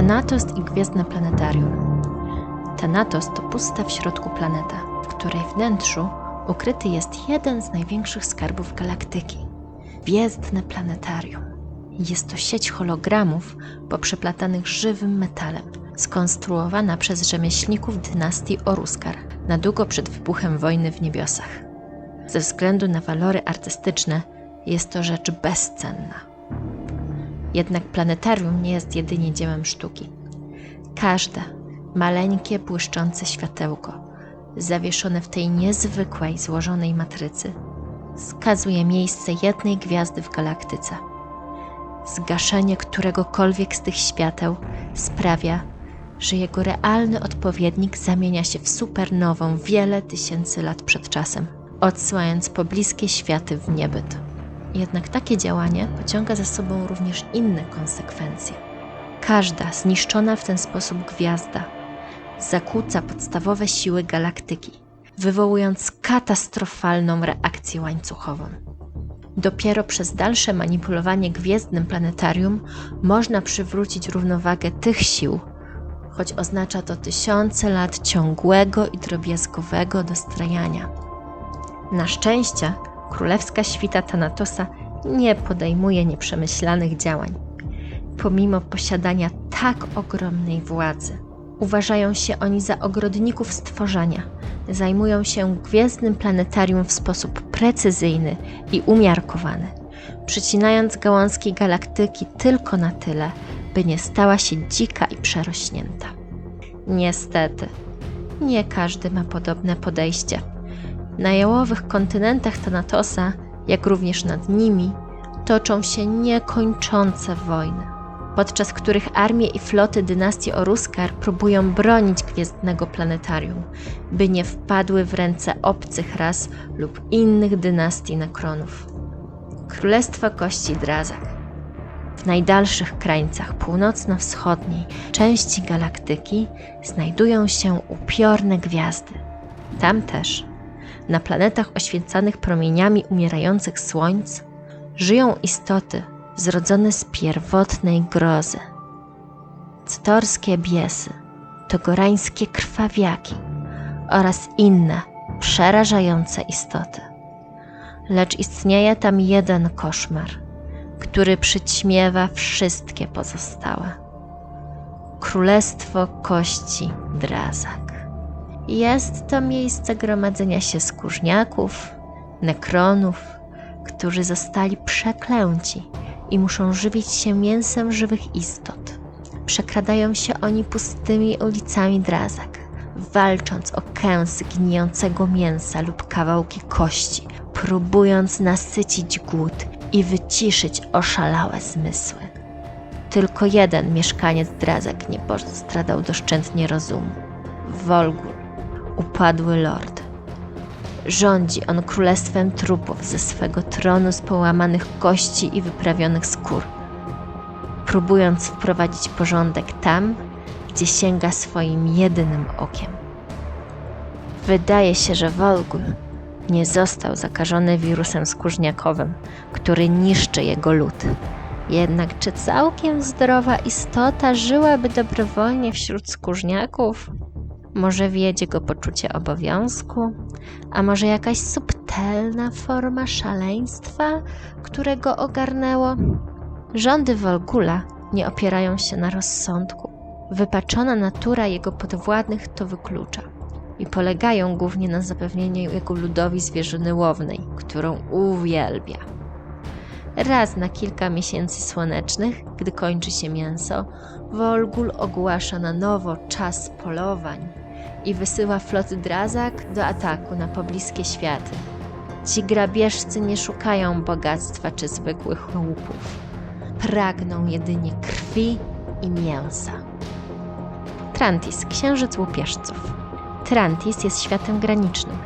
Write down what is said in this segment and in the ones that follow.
Thanatos i Gwiezdne Planetarium. Thanatos to pusta w środku planeta, w której wnętrzu ukryty jest jeden z największych skarbów galaktyki Gwiezdne Planetarium. Jest to sieć hologramów poprzeplatanych żywym metalem, skonstruowana przez rzemieślników dynastii Oruskar na długo przed wybuchem wojny w niebiosach. Ze względu na walory artystyczne jest to rzecz bezcenna. Jednak planetarium nie jest jedynie dziełem sztuki. Każde maleńkie, błyszczące światełko, zawieszone w tej niezwykłej, złożonej matrycy, wskazuje miejsce jednej gwiazdy w galaktyce. Zgaszenie któregokolwiek z tych świateł sprawia, że jego realny odpowiednik zamienia się w supernową wiele tysięcy lat przed czasem, odsyłając pobliskie światy w niebyt. Jednak takie działanie pociąga za sobą również inne konsekwencje. Każda zniszczona w ten sposób gwiazda zakłóca podstawowe siły galaktyki, wywołując katastrofalną reakcję łańcuchową. Dopiero przez dalsze manipulowanie gwiezdnym planetarium można przywrócić równowagę tych sił, choć oznacza to tysiące lat ciągłego i drobiazgowego dostrajania. Na szczęście królewska świta Thanatosa nie podejmuje nieprzemyślanych działań. Pomimo posiadania tak ogromnej władzy, uważają się oni za ogrodników stworzenia. Zajmują się gwiezdnym planetarium w sposób precyzyjny i umiarkowany, przycinając gałązki galaktyki tylko na tyle, by nie stała się dzika i przerośnięta. Niestety, nie każdy ma podobne podejście. Na jałowych kontynentach Thanatosa, jak również nad nimi, toczą się niekończące wojny, podczas których armie i floty dynastii Oruskar próbują bronić gwiezdnego planetarium, by nie wpadły w ręce obcych ras lub innych dynastii Nekronów. Królestwo Kości Drazak w najdalszych krańcach północno-wschodniej części galaktyki znajdują się upiorne gwiazdy. Tam też, na planetach oświecanych promieniami umierających słońc, żyją istoty zrodzone z pierwotnej grozy. Ctorskie biesy, togorańskie krwawiaki oraz inne przerażające istoty. Lecz istnieje tam jeden koszmar, który przyćmiewa wszystkie pozostałe. Królestwo Kości Drazak. Jest to miejsce gromadzenia się skórzniaków, nekronów, którzy zostali przeklęci i muszą żywić się mięsem żywych istot. Przekradają się oni pustymi ulicami Drazak, walcząc o kęsy gnijącego mięsa lub kawałki kości, próbując nasycić głód i wyciszyć oszalałe zmysły. Tylko jeden mieszkaniec Drazak nie postradał doszczętnie rozumu. Wolgur, upadły lord. Rządzi on królestwem trupów ze swego tronu z połamanych kości i wyprawionych skór, próbując wprowadzić porządek tam, gdzie sięga swoim jedynym okiem. Wydaje się, że Wolgur nie został zakażony wirusem skórzniakowym, który niszczy jego lud. Jednak czy całkiem zdrowa istota żyłaby dobrowolnie wśród skórzniaków? Może wiedzie go poczucie obowiązku, a może jakaś subtelna forma szaleństwa, które go ogarnęło? Rządy Wolgula nie opierają się na rozsądku. Wypaczona natura jego podwładnych to wyklucza i polegają głównie na zapewnieniu jego ludowi zwierzyny łownej, którą uwielbia. Raz na kilka miesięcy słonecznych, gdy kończy się mięso, Wolgul ogłasza na nowo czas polowań i wysyła floty Drazak do ataku na pobliskie światy. Ci grabieżcy nie szukają bogactwa czy zwykłych łupów. Pragną jedynie krwi i mięsa. Trantis, księżyc łupieżców. Trantis jest światem granicznym,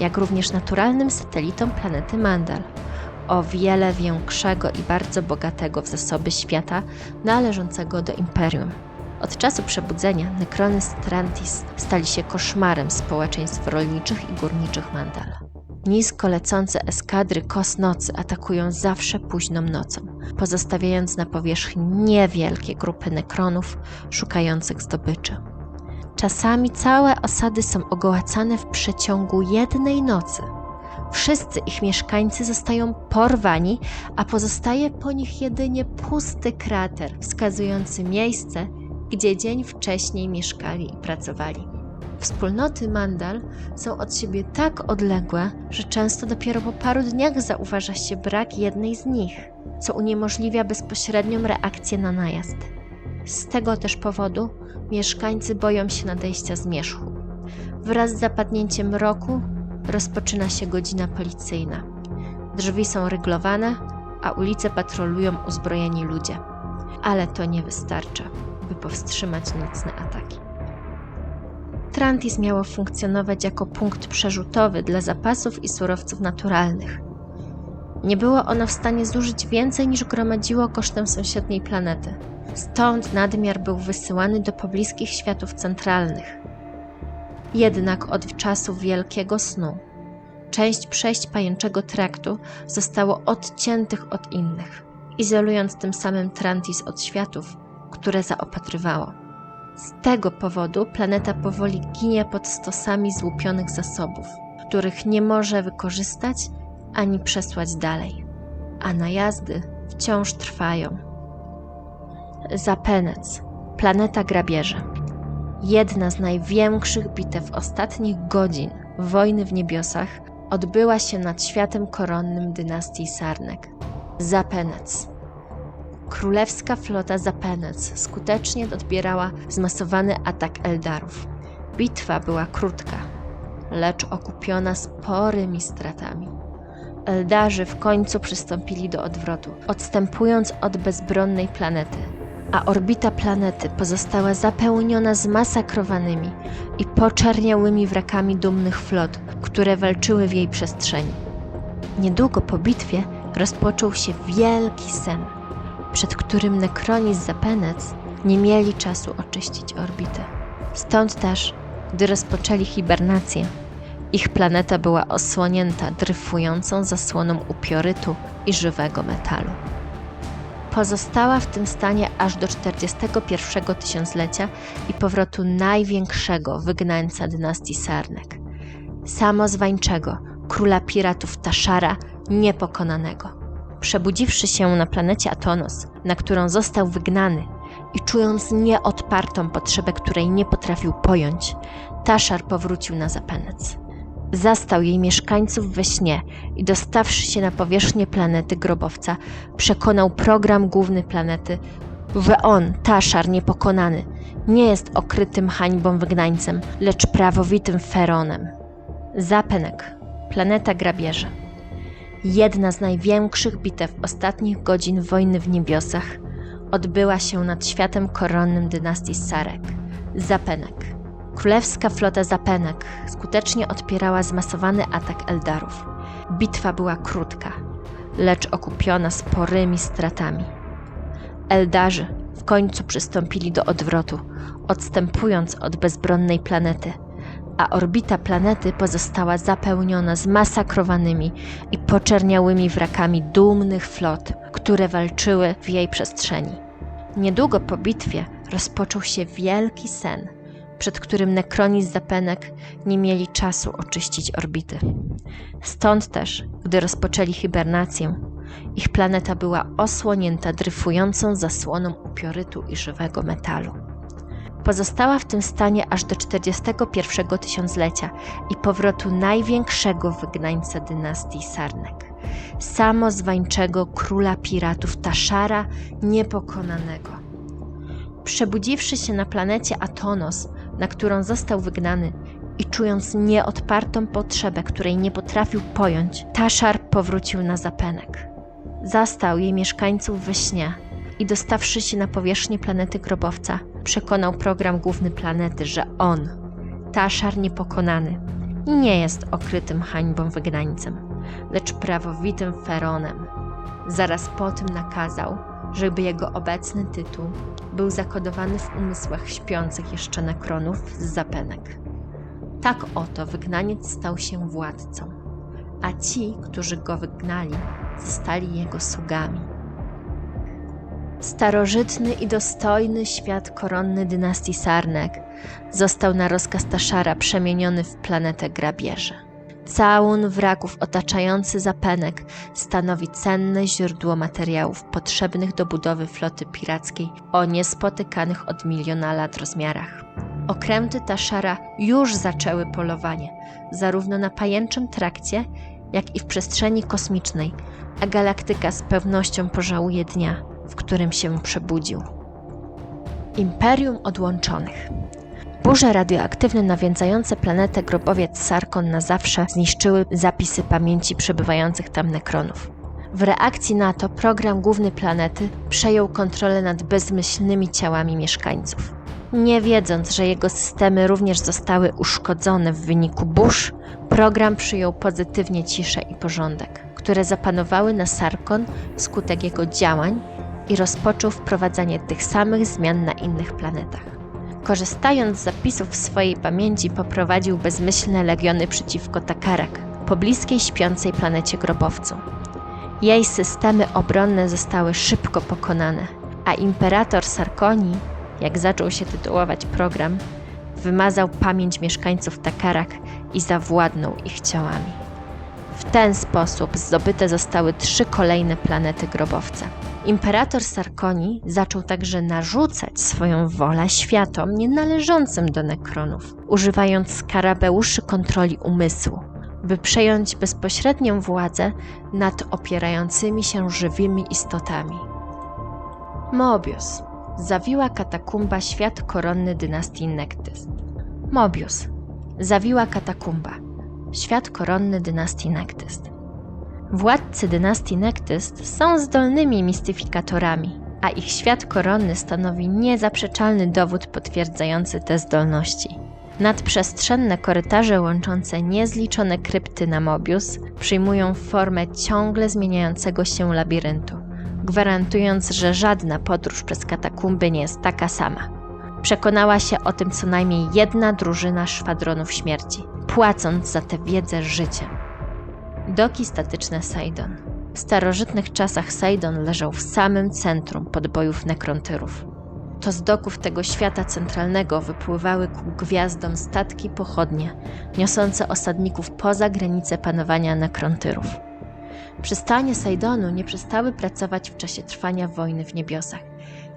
jak również naturalnym satelitą planety Mandal, o wiele większego i bardzo bogatego w zasoby świata należącego do Imperium. Od czasu przebudzenia nekrony z Trantis stali się koszmarem społeczeństw rolniczych i górniczych Mandal. Nisko lecące eskadry kos nocy atakują zawsze późną nocą, pozostawiając na powierzchni niewielkie grupy nekronów szukających zdobyczy. Czasami całe osady są ogołacane w przeciągu jednej nocy. Wszyscy ich mieszkańcy zostają porwani, a pozostaje po nich jedynie pusty krater wskazujący miejsce, gdzie dzień wcześniej mieszkali i pracowali. Wspólnoty Mandal są od siebie tak odległe, że często dopiero po paru dniach zauważa się brak jednej z nich, co uniemożliwia bezpośrednią reakcję na najazd. Z tego też powodu mieszkańcy boją się nadejścia zmierzchu. Wraz z zapadnięciem roku rozpoczyna się godzina policyjna. Drzwi są ryglowane, a ulice patrolują uzbrojeni ludzie. Ale to nie wystarcza, by powstrzymać nocne ataki. Trantis miało funkcjonować jako punkt przerzutowy dla zapasów i surowców naturalnych. Nie było ono w stanie zużyć więcej niż gromadziło kosztem sąsiedniej planety. Stąd nadmiar był wysyłany do pobliskich światów centralnych. Jednak od czasu Wielkiego Snu część przejść pajęczego traktu zostało odciętych od innych, izolując tym samym Trantis od światów, które zaopatrywało. Z tego powodu planeta powoli ginie pod stosami złupionych zasobów, których nie może wykorzystać ani przesłać dalej, a najazdy wciąż trwają. Zapenec, planeta grabieży. Jedna z największych bitew ostatnich godzin wojny w niebiosach odbyła się nad światem koronnym dynastii Sarnek. Zapenec. Królewska flota Zapenec skutecznie odbierała zmasowany atak Eldarów. Bitwa była krótka, lecz okupiona sporymi stratami. Eldarzy w końcu przystąpili do odwrotu, odstępując od bezbronnej planety, a orbita planety pozostała zapełniona zmasakrowanymi i poczerniałymi wrakami dumnych flot, które walczyły w jej przestrzeni. Niedługo po bitwie rozpoczął się wielki sen, przed którym Nekroni z Zapenec nie mieli czasu oczyścić orbity. Stąd też, gdy rozpoczęli hibernację, ich planeta była osłonięta dryfującą zasłoną upiorytu i żywego metalu. Pozostała w tym stanie aż do 41 tysiąclecia i powrotu największego wygnańca dynastii Sarnek, samozwańczego, króla piratów Taszara, niepokonanego. Przebudziwszy się na planecie Atonos, na którą został wygnany i czując nieodpartą potrzebę, której nie potrafił pojąć, Taszar powrócił na zapenec. Zastał jej mieszkańców we śnie i dostawszy się na powierzchnię planety grobowca, przekonał program główny planety, że on, Taszar niepokonany, nie jest okrytym hańbą wygnańcem, lecz prawowitym feronem. Zapenek, planeta grabieży. Jedna z największych bitew ostatnich godzin wojny w niebiosach odbyła się nad światem koronnym dynastii Sarek. Zapenek. Królewska flota Zapenek skutecznie odpierała zmasowany atak Eldarów. Bitwa była krótka, lecz okupiona sporymi stratami. Eldarzy w końcu przystąpili do odwrotu, odstępując od bezbronnej planety, a orbita planety pozostała zapełniona zmasakrowanymi i poczerniałymi wrakami dumnych flot, które walczyły w jej przestrzeni. Niedługo po bitwie rozpoczął się wielki sen, przed którym Nekroni z Zapenek nie mieli czasu oczyścić orbity. Stąd też, gdy rozpoczęli hibernację, ich planeta była osłonięta dryfującą zasłoną upiorytu i żywego metalu. Pozostała w tym stanie aż do 41 tysiąclecia i powrotu największego wygnańca dynastii Sarnek, samozwańczego króla piratów Taszara niepokonanego. Przebudziwszy się na planecie Atonos, na którą został wygnany i czując nieodpartą potrzebę, której nie potrafił pojąć, Taszar powrócił na zapenek. Zastał jej mieszkańców we śnie i dostawszy się na powierzchnię planety grobowca, przekonał program główny planety, że on, Taszar niepokonany, nie jest okrytym hańbą wygnańcem, lecz prawowitym feronem. Zaraz po tym nakazał, żeby jego obecny tytuł był zakodowany w umysłach śpiących jeszcze nekronów z zapenek. Tak oto wygnaniec stał się władcą. a ci, którzy go wygnali, zostali jego sługami. Starożytny i dostojny świat koronny dynastii Sarnek został na rozkaz Taszara przemieniony w planetę grabieży. Całun wraków otaczający zapenek stanowi cenne źródło materiałów potrzebnych do budowy floty pirackiej o niespotykanych od miliona lat rozmiarach. Okręty Taszara już zaczęły polowanie, zarówno na pajęczym trakcie, jak i w przestrzeni kosmicznej, a galaktyka z pewnością pożałuje dnia, w którym się przebudził. Imperium Odłączonych Burze radioaktywne nawiedzające planetę grobowiec Sarkon na zawsze zniszczyły zapisy pamięci przebywających tam nekronów. W reakcji na to program główny planety przejął kontrolę nad bezmyślnymi ciałami mieszkańców. Nie wiedząc, że jego systemy również zostały uszkodzone w wyniku burz, program przyjął pozytywnie ciszę i porządek, które zapanowały na Sarkon wskutek jego działań i rozpoczął wprowadzanie tych samych zmian na innych planetach. Korzystając z zapisów swojej pamięci, poprowadził bezmyślne legiony przeciwko Takarak, pobliskiej śpiącej planecie grobowcu. Jej systemy obronne zostały szybko pokonane, a imperator Sarkoni, jak zaczął się tytułować program, wymazał pamięć mieszkańców Takarak i zawładnął ich ciałami. W ten sposób zdobyte zostały trzy kolejne planety grobowca. Imperator Sarkoni zaczął także narzucać swoją wolę światom nienależącym do nekronów, używając skarabeuszy kontroli umysłu, by przejąć bezpośrednią władzę nad opierającymi się żywymi istotami. Mobius zawiła katakumba świat koronny dynastii Nektys. Mobius zawiła katakumba świat koronny dynastii Nektys. Władcy dynastii Nektyst są zdolnymi mistyfikatorami, a ich świat koronny stanowi niezaprzeczalny dowód potwierdzający te zdolności. Nadprzestrzenne korytarze łączące niezliczone krypty na Mobius przyjmują formę ciągle zmieniającego się labiryntu, gwarantując, że żadna podróż przez katakumby nie jest taka sama. Przekonała się o tym co najmniej jedna drużyna szwadronów śmierci, płacąc za tę wiedzę życiem. Doki statyczne Saidon. W starożytnych czasach Saidon leżał w samym centrum podbojów nekrontyrów. To z doków tego świata centralnego wypływały ku gwiazdom statki pochodnie, niosące osadników poza granice panowania nekrontyrów. Przystanie Saidonu nie przestały pracować w czasie trwania wojny w niebiosach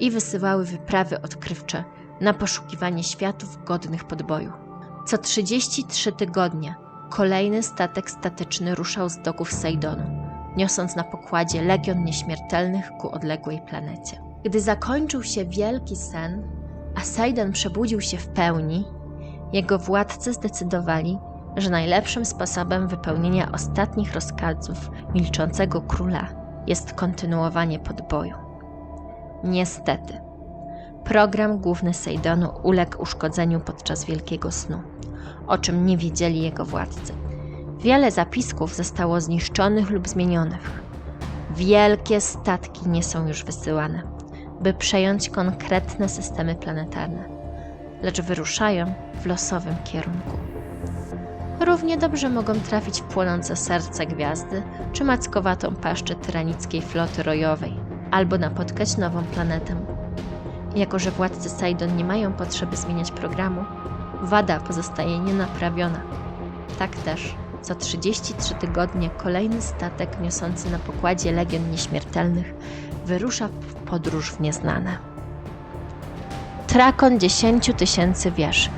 i wysyłały wyprawy odkrywcze na poszukiwanie światów godnych podboju. Co 33 tygodnie kolejny statek statyczny ruszał z doków Sejdonu, niosąc na pokładzie legion nieśmiertelnych ku odległej planecie. Gdy zakończył się wielki sen, a Sejdon przebudził się w pełni, jego władcy zdecydowali, że najlepszym sposobem wypełnienia ostatnich rozkazów milczącego króla jest kontynuowanie podboju. Niestety, program główny Sejdonu uległ uszkodzeniu podczas wielkiego snu o czym nie wiedzieli jego władcy. Wiele zapisków zostało zniszczonych lub zmienionych. Wielkie statki nie są już wysyłane, by przejąć konkretne systemy planetarne, lecz wyruszają w losowym kierunku. Równie dobrze mogą trafić w płonące serce gwiazdy, czy mackowatą paszczę tyranickiej floty rojowej, albo napotkać nową planetę. Jako, że władcy Saidon nie mają potrzeby zmieniać programu, wada pozostaje nienaprawiona. Tak też co 33 tygodnie kolejny statek niosący na pokładzie legion nieśmiertelnych wyrusza w podróż w nieznane. Trakon 10 tysięcy wież.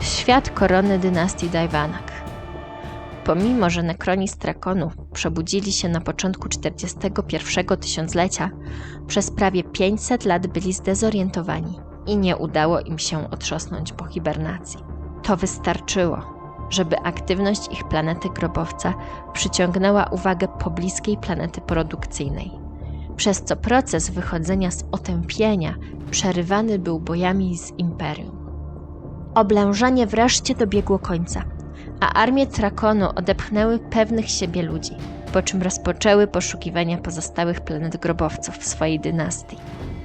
Świat korony dynastii Dajwanak. Pomimo, że nekroni z Trakonu przebudzili się na początku 41 tysiąclecia, przez prawie 500 lat byli zdezorientowani i nie udało im się otrząsnąć po hibernacji. To wystarczyło, żeby aktywność ich planety grobowca przyciągnęła uwagę pobliskiej planety produkcyjnej, przez co proces wychodzenia z otępienia przerywany był bojami z imperium. Oblężenie wreszcie dobiegło końca, a armie Trakonu odepchnęły pewnych siebie ludzi, po czym rozpoczęły poszukiwania pozostałych planet grobowców w swojej dynastii.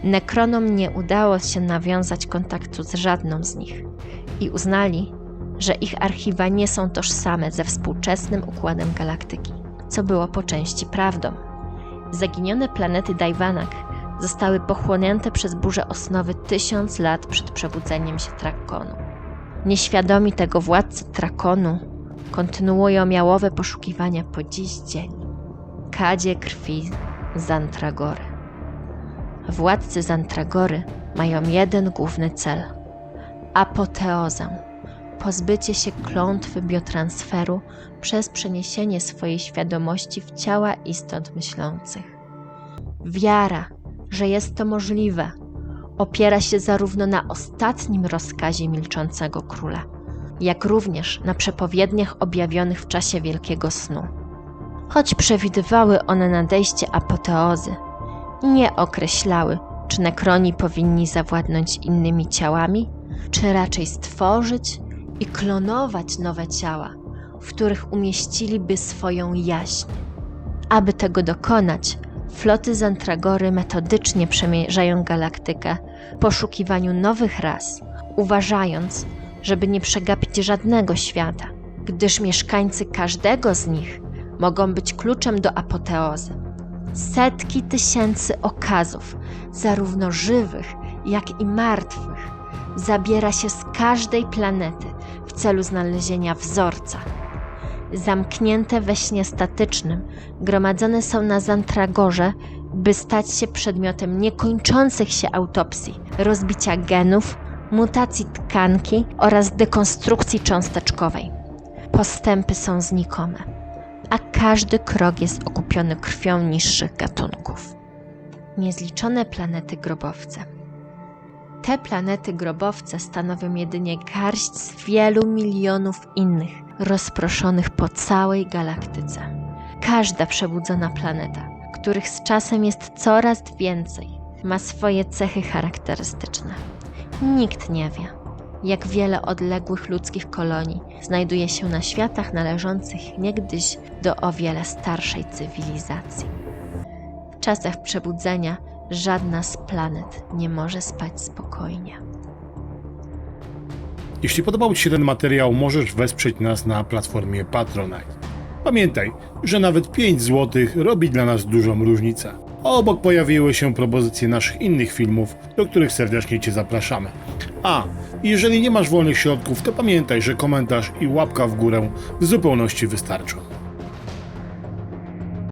Nekronom nie udało się nawiązać kontaktu z żadną z nich i uznali, że ich archiwa nie są tożsame ze współczesnym układem galaktyki, co było po części prawdą. Zaginione planety Dajwanak zostały pochłonięte przez burzę osnowy tysiąc lat przed przebudzeniem się Trakonu. Nieświadomi tego władcy Trakonu kontynuują jałowe poszukiwania po dziś dzień. Kadzie krwi Zantragory. Władcy Zantragory mają jeden główny cel apoteozę pozbycie się klątwy biotransferu przez przeniesienie swojej świadomości w ciała istot myślących. Wiara, że jest to możliwe, opiera się zarówno na ostatnim rozkazie milczącego króla, jak również na przepowiedniach objawionych w czasie wielkiego snu. Choć przewidywały one nadejście apoteozy, nie określały, czy nekroni powinni zawładnąć innymi ciałami, czy raczej stworzyć i klonować nowe ciała, w których umieściliby swoją jaźń. Aby tego dokonać, floty Zantragory metodycznie przemierzają galaktykę w poszukiwaniu nowych ras, uważając, żeby nie przegapić żadnego świata, gdyż mieszkańcy każdego z nich mogą być kluczem do apoteozy. Setki tysięcy okazów, zarówno żywych, jak i martwych, zabiera się z każdej planety w celu znalezienia wzorca. Zamknięte we śnie statycznym, gromadzone są na Zantragorze, by stać się przedmiotem niekończących się autopsji, rozbicia genów, mutacji tkanki oraz dekonstrukcji cząsteczkowej. Postępy są znikome, a każdy krok jest okupiony krwią niższych gatunków. Niezliczone planety grobowce. Te planety grobowce stanowią jedynie garść z wielu milionów innych, rozproszonych po całej galaktyce. Każda przebudzona planeta, których z czasem jest coraz więcej, ma swoje cechy charakterystyczne. Nikt nie wie, jak wiele odległych ludzkich kolonii znajduje się na światach należących niegdyś do o wiele starszej cywilizacji. W czasach przebudzenia żadna z planet nie może spać spokojnie. Jeśli podobał Ci się ten materiał, możesz wesprzeć nas na platformie Patronite. Pamiętaj, że nawet 5 zł robi dla nas dużą różnicę. A obok pojawiły się propozycje naszych innych filmów, do których serdecznie Cię zapraszamy. A, jeżeli nie masz wolnych środków, to pamiętaj, że komentarz i łapka w górę w zupełności wystarczą.